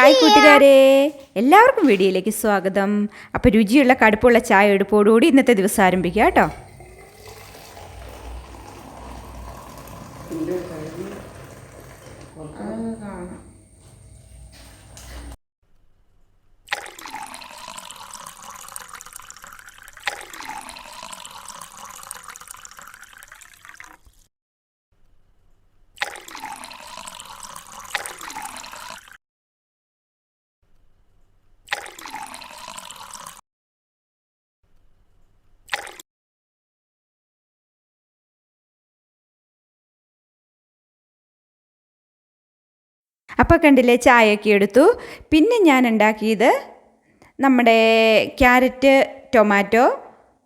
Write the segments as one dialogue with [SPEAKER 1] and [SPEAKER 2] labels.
[SPEAKER 1] Hi കൂട്ടുകാരെ. എല്ലാവർക്കും വീഡിയോയിലേക്ക് സ്വാഗതം. അപ്പോൾ രുചിയുള്ള കടുപ്പുള്ള ചായ എടുപ്പോടുകൂടി ഇന്നത്തെ ദിവസം ആരംഭിക്കാം കേട്ടോ. അപ്പോൾ കണ്ടില്ലേ ചായയൊക്കെ എടുത്തു. പിന്നെ ഞാൻ ഉണ്ടാക്കിയത് നമ്മുടെ ക്യാരറ്റ് ടൊമാറ്റോ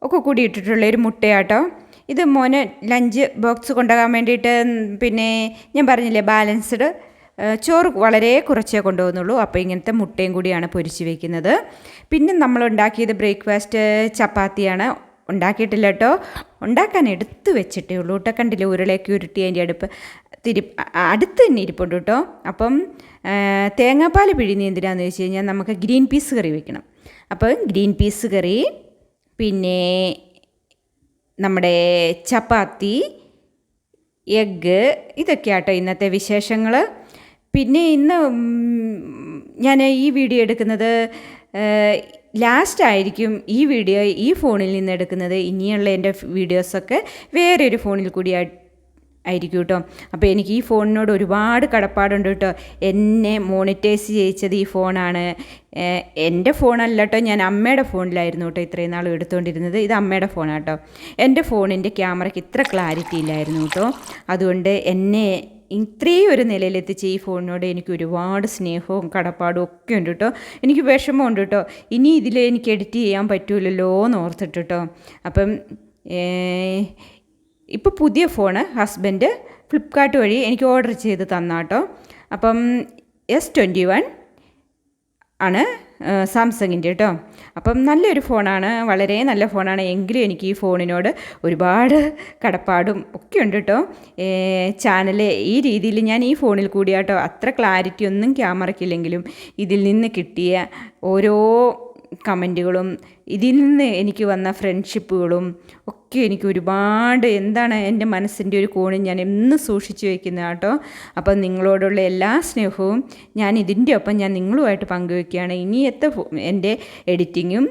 [SPEAKER 1] ഒക്കെ കൂടി ഇട്ടിട്ടുള്ള ഒരു മുട്ടയാട്ടോ. ഇത് മോന് ലഞ്ച് ബോക്സ് കൊണ്ടുപോകാൻ വേണ്ടിയിട്ട് പിന്നെ ഞാൻ പറഞ്ഞില്ലേ ബാലൻസ്ഡ് ചോറ് വളരെ കുറച്ചേ കൊണ്ടുപോകുന്നുള്ളൂ. അപ്പോൾ ഇങ്ങനത്തെ മുട്ടയും കൂടിയാണ് പൊരിച്ച് വയ്ക്കുന്നത് പിന്നെ നമ്മൾ ഉണ്ടാക്കിയത് ബ്രേക്ക്ഫാസ്റ്റ് ചപ്പാത്തിയാണ്. ഉണ്ടാക്കിയിട്ടില്ല കേട്ടോ. ഉണ്ടാക്കാൻ എടുത്തു വെച്ചിട്ടേ ഉള്ളൂ കേട്ടോ. കണ്ടില്ലേ ഉരുളയൊക്കെ ഉരുട്ടി അതിന്റെ അടുപ്പ്. തിരി അടുത്ത് തന്നെ ഇരിപ്പുണ്ട് കേട്ടോ. അപ്പം തേങ്ങാപ്പാൽ പിഴിഞ്ഞ് എന്തിനാന്ന് വെച്ച് കഴിഞ്ഞാൽ നമുക്ക് ഗ്രീൻ പീസ് കറി വെക്കണം. അപ്പം ഗ്രീൻ പീസ് കറി പിന്നെ നമ്മുടെ ചപ്പാത്തി എഗ്ഗ് ഇതൊക്കെ ഇതൊക്കെയാട്ടോ ഇന്നത്തെ വിശേഷങ്ങൾ പിന്നെ ഇന്ന് ഞാൻ ഈ വീഡിയോ എടുക്കുന്നത് ലാസ്റ്റ് ആയിരിക്കും ഈ വീഡിയോ ഈ ഫോണിൽ നിന്ന് എടുക്കുന്നത്. ഇനിയുള്ള എന്റെ വീഡിയോസൊക്കെ വേറൊരു ഫോണിൽ കൂടി ആയി- ആയിരിക്കും കേട്ടോ. അപ്പോൾ എനിക്ക് ഈ ഫോണിനോട് ഒരുപാട് കടപ്പാടുണ്ട് കേട്ടോ. എന്നെ മോണിറ്റൈസ് ചെയ്യിച്ചത് ഈ ഫോണാണ്. എന്റെ ഫോണല്ല കേട്ടോ. ഞാൻ അമ്മയുടെ ഫോണിലായിരുന്നു കേട്ടോ ഇത്രയും നാളും എടുത്തുകൊണ്ടിരുന്നത്. ഇത് അമ്മയുടെ ഫോണാണ് കേട്ടോ. എന്റെ ഫോണിന്റെ ക്യാമറയ്ക്ക് ഇത്ര ക്ലാരിറ്റി ഇല്ലായിരുന്നു കേട്ടോ. അതുകൊണ്ട് എന്നെ ഇത്രയും ഒരു നിലയിലെത്തിച്ച് ഈ ഫോണിനോട് എനിക്ക് ഒരുപാട് സ്നേഹവും കടപ്പാടും ഒക്കെ ഉണ്ട് കേട്ടോ. എനിക്ക് വിഷമമുണ്ട് കേട്ടോ. ഇനി ഇതിൽ എനിക്ക് എഡിറ്റ് ചെയ്യാൻ പറ്റൂലല്ലോ എന്ന് ഓർത്തിട്ട് കേട്ടോ. അപ്പം ഇപ്പോൾ പുതിയ ഫോണ് ഹസ്ബൻഡ് ഫ്ലിപ്കാർട്ട് വഴി എനിക്ക് ഓർഡർ ചെയ്ത് തന്നാട്ടോ അപ്പം എസ് ട്വന്റി വൺ ആണ് സാംസങ്ങിന്റെ കേട്ടോ അപ്പം നല്ലൊരു ഫോണാണ് വളരെ നല്ല ഫോണാണ്. എങ്കിലും എനിക്ക് ഈ ഫോണിനോട് ഒരുപാട് കടപ്പാടും ഒക്കെ ഉണ്ട് കേട്ടോ ചാനൽ ഈ രീതിയിൽ ഞാൻ ഈ ഫോണിൽ കൂടിയാട്ടോ അത്ര ക്ലാരിറ്റി ഒന്നും ക്യാമറയ്ക്കില്ലെങ്കിലും ഇതിൽ നിന്ന് കിട്ടിയ ഓരോ കമന്റുകളും ഇതിൽ നിന്ന് എനിക്ക് വന്ന ഫ്രണ്ട്ഷിപ്പുകളും ഒക്കെ എനിക്ക് ഒരുപാട് എന്താണ് എന്റെ മനസ്സിന്റെ ഒരു കോണിൽ ഞാൻ എന്നും സൂക്ഷിച്ചു വയ്ക്കുന്നത് കേട്ടോ. അപ്പം നിങ്ങളോടുള്ള എല്ലാ സ്നേഹവും ഞാൻ ഇതിന്റെ ഒപ്പം ഞാൻ നിങ്ങളുമായിട്ട് പങ്കുവെക്കുകയാണ്. ഇനിയത്തെ എന്റെ എഡിറ്റിങ്ങും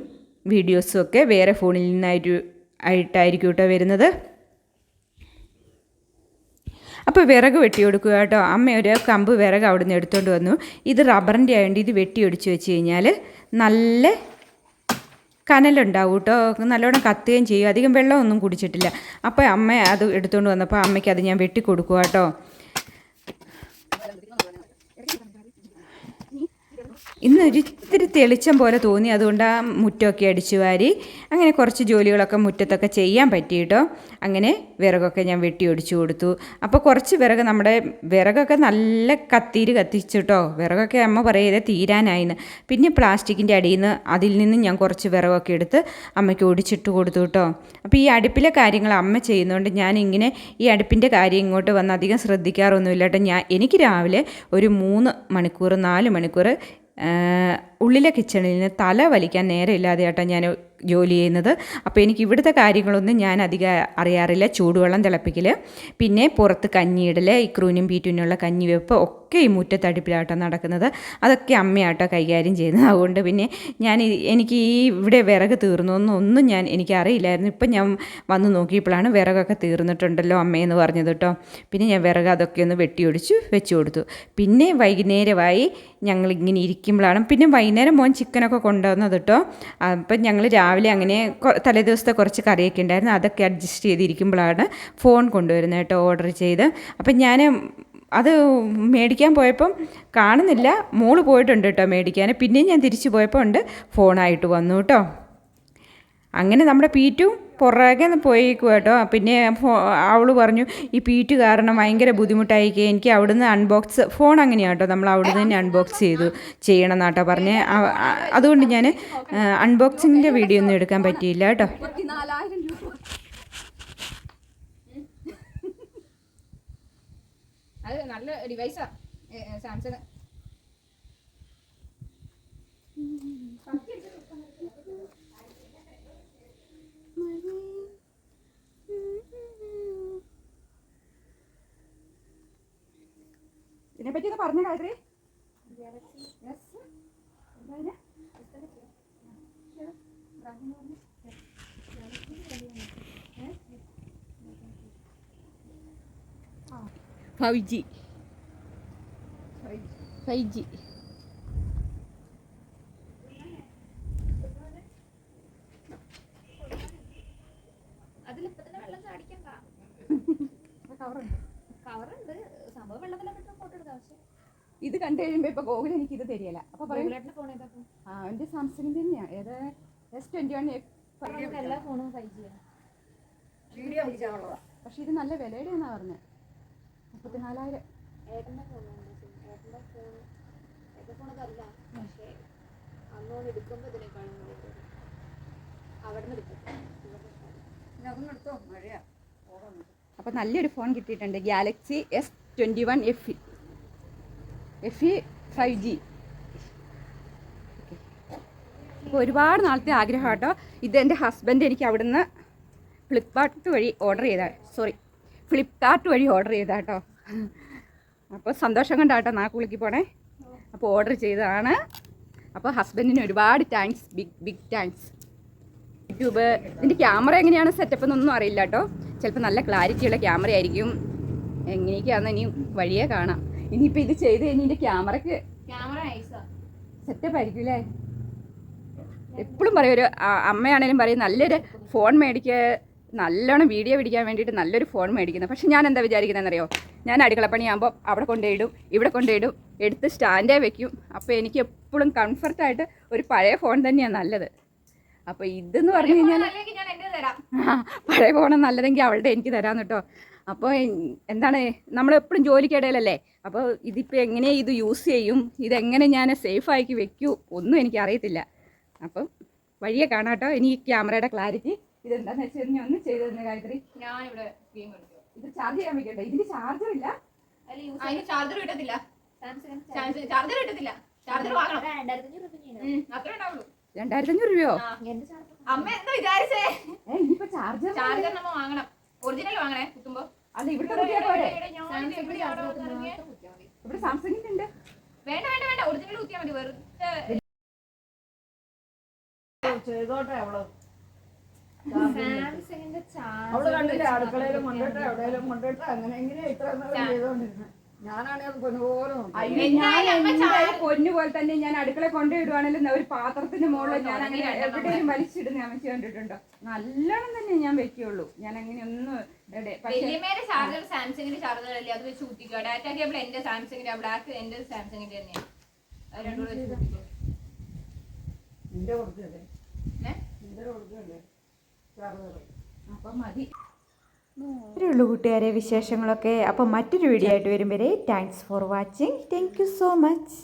[SPEAKER 1] വീഡിയോസും ഒക്കെ വേറെ ഫോണിൽ നിന്നായിട്ട് ആയിട്ടായിരിക്കും കേട്ടോ വരുന്നത്. അപ്പോൾ വിറക് വെട്ടി കൊടുക്കുക കേട്ടോ. അമ്മ ഒരു കമ്പ് വിറക് അവിടെ നിന്ന് എടുത്തുകൊണ്ട് വന്നു. ഇത് റബ്ബറിന്റെ ആയതുകൊണ്ട് ഇത് വെട്ടി ഒടിച്ച് വെച്ച് കഴിഞ്ഞാൽ നല്ല കനലുണ്ടാവും കേട്ടോ നല്ലോണം കത്തുകയും ചെയ്യും. അധികം വെള്ളമൊന്നും കുടിച്ചിട്ടില്ല. അപ്പോൾ അമ്മ അത് എടുത്തുകൊണ്ട് വന്നപ്പോൾ അമ്മയ്ക്ക് അത് ഞാൻ വെട്ടി കൊടുക്കുക കേട്ടോ ഇന്ന് ഒരിത്തിരി തെളിച്ചം പോലെ തോന്നി. അതുകൊണ്ട് ആ മുറ്റമൊക്കെ അടിച്ചു വാരി അങ്ങനെ കുറച്ച് ജോലികളൊക്കെ മുറ്റത്തൊക്കെ ചെയ്യാൻ പറ്റി കേട്ടോ അങ്ങനെ വിറകൊക്കെ ഞാൻ വെട്ടി ഒടിച്ചു കൊടുത്തു. അപ്പോൾ കുറച്ച് വിറക് നമ്മുടെ വിറകൊക്കെ നല്ല കത്തിയിൽ കത്തിച്ചിട്ടോ. വിറകൊക്കെ അമ്മ പറയുന്നത് തീരാനായിന്ന്. പിന്നെ പ്ലാസ്റ്റിക്കിന്റെ അടിയിൽ നിന്ന് അതിൽ നിന്ന് ഞാൻ കുറച്ച് വിറകൊക്കെ എടുത്ത് അമ്മയ്ക്ക് ഒടിച്ചിട്ട് കൊടുത്തു കേട്ടോ. അപ്പോൾ ഈ അടുപ്പിലെ കാര്യങ്ങൾ അമ്മ ചെയ്യുന്നതുകൊണ്ട് ഞാൻ ഇങ്ങനെ ഈ അടുപ്പിന്റെ കാര്യം ഇങ്ങോട്ട് വന്ന് അധികം ശ്രദ്ധിക്കാറൊന്നുമില്ല കേട്ടോ. ഞാൻ എനിക്ക് രാവിലെ ഒരു മൂന്ന് മണിക്കൂർ നാല് മണിക്കൂർ ഉള്ളിലെ കിച്ചണിൽ നിന്ന് തല വലിക്കാൻ നേരമില്ലാതെ ഞാൻ ജോലി ചെയ്യുന്നത്. അപ്പോൾ എനിക്ക് ഇവിടുത്തെ കാര്യങ്ങളൊന്നും ഞാൻ അധികം അറിയാറില്ല. ചൂടുവെള്ളം തിളപ്പിക്കൽ പിന്നെ പുറത്ത് കഞ്ഞിയിടൽ ഈ ക്രൂനും പീറ്റൂനുള്ള കഞ്ഞി വെപ്പ് ഒക്കെ ഈ മുറ്റത്തടുപ്പിലാട്ടോ നടക്കുന്നത്. അതൊക്കെ അമ്മയാട്ടോ കൈകാര്യം ചെയ്യുന്നത്. അതുകൊണ്ട് പിന്നെ ഞാൻ എനിക്ക് ഈ ഇവിടെ വിറക് തീർന്നു എന്നൊന്നും ഞാൻ എനിക്കറിയില്ലായിരുന്നു. ഇപ്പം ഞാൻ വന്ന് നോക്കിയപ്പോഴാണ് വിറകൊക്കെ തീർന്നിട്ടുണ്ടല്ലോ അമ്മയെന്ന് പറഞ്ഞത് കേട്ടോ. പിന്നെ ഞാൻ വിറക് അതൊക്കെ ഒന്ന് വെട്ടിയൊടിച്ചു വെച്ച് കൊടുത്തു. പിന്നെ വൈകുന്നേരമായി ഞങ്ങൾ ഇങ്ങനെ ഇരിക്കുമ്പോഴാണ് പിന്നെ വൈകുന്നേരം മോൻ ചിക്കനൊക്കെ കൊണ്ടുവന്നത് കേട്ടോ. അപ്പം ഞങ്ങൾ രാവിലെ അങ്ങനെ തലേ ദിവസത്തെ കുറച്ച് കറിയൊക്കെ ഉണ്ടായിരുന്നു. അതൊക്കെ അഡ്ജസ്റ്റ് ചെയ്തിരിക്കുമ്പോഴാണ് ഫോൺ കൊണ്ടുവരുന്നത് കേട്ടോ ഓർഡർ ചെയ്ത്. അപ്പം ഞാൻ അത് മേടിക്കാൻ പോയപ്പം കാണുന്നില്ല. മോൾ പോയിട്ടുണ്ട് കേട്ടോ മേടിക്കാൻ. പിന്നെയും ഞാൻ തിരിച്ചു പോയപ്പോൾ ഉണ്ട്. ഫോണായിട്ട് വന്നു കേട്ടോ. അങ്ങനെ നമ്മുടെ പീറ്റു പുറകെ പോയേക്കും കേട്ടോ. പിന്നെ അവൾ പറഞ്ഞു ഈ പീറ്റു കാരണം ഭയങ്കര ബുദ്ധിമുട്ടായിരിക്കും. എനിക്ക് അവിടുന്ന് അൺബോക്സ് ഫോൺ അങ്ങനെയാണ് കേട്ടോ. നമ്മൾ അവിടുന്ന് തന്നെ അൺബോക്സ് ചെയ്തു. ചെയ്യണം എന്നാട്ടോ പറഞ്ഞ്. അതുകൊണ്ട് ഞാൻ അൺബോക്സിങ്ങിന്റെ വീഡിയോ ഒന്നും എടുക്കാൻ പറ്റിയില്ല കേട്ടോ.
[SPEAKER 2] അത് നല്ല ഡിവൈസാ സാംസങ്.
[SPEAKER 3] ഇതിനെപ്പറ്റി ഒന്ന് പറഞ്ഞു കാര്യം yes five G. Five G. ഇത് കണ്ടു കഴിയുമ്പോ ഇപ്പൊ ഗോകുൽ എനിക്ക് ഇത് തരികയില്ല. അപ്പൊ പറയും? ആ എന്റെ സാംസങ്ങിന്റെ തന്നെയാ. ഏത്? എസ് ട്വന്റി വൺ പക്ഷെ ഇത് നല്ല വിലയുടെയാന്നാ പറഞ്ഞത് മുപ്പത്തിനാലായിരം.
[SPEAKER 2] ഏട്ടന്റെ ഫോണാണ് ഏട്ടന്റെ ഫോൺ ഏട്ടന്റെ ഫോൺ അതല്ല. പക്ഷേ അന്നോട് എടുക്കുമ്പോൾ ഇതിനേക്കാളും കൂടുതൽ അവിടെ നിന്ന് എടുക്കും.
[SPEAKER 3] അപ്പൊ നല്ലൊരു ഫോൺ കിട്ടിയിട്ടുണ്ട്. Galaxy S twenty one F F E five G അപ്പോൾ ഒരുപാട് നാളത്തെ ആഗ്രഹം കേട്ടോ ഇത് എന്റെ ഹസ്ബൻഡ് എനിക്ക് അവിടുന്ന് ഫ്ലിപ്കാർട്ട് വഴി ഓർഡർ ചെയ്ത സോറി ഫ്ലിപ്കാർട്ട് വഴി ഓർഡർ ചെയ്ത കേട്ടോ അപ്പോൾ സന്തോഷം കൊണ്ടാട്ടോ നാക്കുളിക്ക് പോണേ. അപ്പോൾ ഓർഡർ ചെയ്തതാണ്. അപ്പോൾ ഹസ്ബൻഡിന് ഒരുപാട് thanks big big thanks YouTube ഇതിന്റെ ക്യാമറ എങ്ങനെയാണ് സെറ്റപ്പ് എന്നൊന്നും അറിയില്ല കേട്ടോ ചിലപ്പോൾ നല്ല ക്ലാരിറ്റിയുള്ള ക്യാമറ ആയിരിക്കും. എങ്ങനെയൊക്കെയാണെന്ന് ഇനി വഴിയേ കാണാം. ഇനിയിപ്പോൾ ഇത് ചെയ്ത് കഴിഞ്ഞ്
[SPEAKER 2] ഇതിന്റെ ക്യാമറക്ക്
[SPEAKER 3] സെറ്റപ്പ് ആയിരിക്കും അല്ലേ എപ്പോഴും പറയും ഒരു അമ്മയാണേലും പറയും നല്ലൊരു ഫോൺ മേടിക്കുക നല്ലോണം വീഡിയോ പിടിക്കാൻ വേണ്ടിയിട്ട് നല്ലൊരു ഫോൺ മേടിക്കുന്നത് പക്ഷെ ഞാൻ എന്താ വിചാരിക്കുന്നതെന്നറിയോ ഞാൻ അടുക്കളപ്പണിയാകുമ്പോൾ അവിടെ കൊണ്ടുപോയിടും ഇവിടെ കൊണ്ടുപോയിടും എടുത്ത് സ്റ്റാൻഡേ വെക്കും. അപ്പോൾ എനിക്ക് എപ്പോഴും കംഫർട്ടായിട്ട് ഒരു പഴയ ഫോൺ തന്നെയാണ് നല്ലത്. അപ്പോൾ ഇതെന്ന് പറഞ്ഞു കഴിഞ്ഞാൽ
[SPEAKER 2] ഞാൻ
[SPEAKER 3] പഴയ ഫോണ് നല്ലതെങ്കിൽ അവളുടെ എനിക്ക് തരാം കേട്ടോ. അപ്പോൾ എന്താണ് നമ്മളെപ്പോഴും ജോലിക്കിടയിലല്ലേ അപ്പോൾ ഇതിപ്പോൾ എങ്ങനെ ഇത് യൂസ് ചെയ്യും? ഇതെങ്ങനെ ഞാൻ സേഫാക്കി വെക്കൂ? ഒന്നും എനിക്ക് അറിയത്തില്ല. അപ്പം വഴിയെ കാണാട്ടോ ഇനി ഈ ക്യാമറയുടെ ക്ലാരിറ്റി ഇതെന്താണെന്ന് വെച്ച് കഴിഞ്ഞാൽ ഒന്ന് ചെയ്തു തന്നെ ഗായത്രി.
[SPEAKER 2] ഞാൻ ഇവിടെ ഗെയിം കളിക്കും.
[SPEAKER 3] ഇത് ചാർജ് ചെയ്യാൻ വെക്കട്ടെ ഇതിന് ചാർജർ ഇല്ല.
[SPEAKER 4] അതിന് ചാർജർ കിട്ടത്തില്ല.
[SPEAKER 2] സാംസങ്
[SPEAKER 4] ചാർജർ കിട്ടത്തില്ല. ചാർജർ വാങ്ങണം. അത്രേ ഉണ്ടാവുള്ളൂ.
[SPEAKER 3] രണ്ടായിരത്തി രൂപയോ?
[SPEAKER 4] അമ്മ എന്താ വിചാരിച്ചേ?
[SPEAKER 3] ഇനിയിപ്പോ ചാർജർ
[SPEAKER 4] ചാർജർ നമ്മ വാങ്ങണം. ഒറിജിനൽ വാങ്ങണേ കുത്തുമ്പോ.
[SPEAKER 3] അല്ല
[SPEAKER 4] ഇവിടെ?
[SPEAKER 3] ഇവിടെ സാംസങ്ങിന്റെ ഉണ്ട്.
[SPEAKER 4] വേണ്ട വേണ്ട വേണ്ട. ഒറിജിനൽ കുത്തിയാൽ മതി. വെറുതെ
[SPEAKER 2] ചെയ്തോട്ടെ
[SPEAKER 5] അവൾ കണ്ടില്ലേ കൊണ്ടിട്ട് എവിടെയെങ്കിലും കൊണ്ടിട്ട് അങ്ങനെ ഇത്ര ചെയ്തോണ്ടിരുന്നത് അത് പൊന്നുപോലെ
[SPEAKER 3] പൊന്നു പോലെ തന്നെ ഞാൻ അടുക്കള കൊണ്ടുവിടുവാണെങ്കിലും ഒരു പാത്രത്തിന്റെ മുകളിൽ ഞാൻ അങ്ങനെ എവിടെയും വലിച്ചിടുന്ന അമ്മച്ചി കണ്ടിട്ടുണ്ടോ? നല്ലോണം തന്നെ ഞാൻ വെക്കുള്ളൂ. ഞാൻ അങ്ങനെ ഒന്നും
[SPEAKER 4] ചാർജർ സാംസങ്ങിന്റെ ചാർജർ അല്ലേ അത് വെച്ച് ഊട്ടിക്കോ ഡാറ്റ കേബിൾ എന്റെ സാംസങ്ങിന്റെ ബ്ലാക്ക് എന്റെ സാംസങ്ങിന്റെ തന്നെയാണ് അത് വെച്ച് കുത്തിക്കോ
[SPEAKER 5] നിന്റെ കൊടുക്കല്ലേ നിന്റെ കൊടുക്കല്ലേ ചാർജർ
[SPEAKER 3] മതി ഇത്രയേ ഉള്ളൂ കൂട്ടുകാരെ വിശേഷങ്ങളൊക്കെ. അപ്പം മറ്റൊരു വീഡിയോ ആയിട്ട് വരും വരെ thanks for watching thank you so much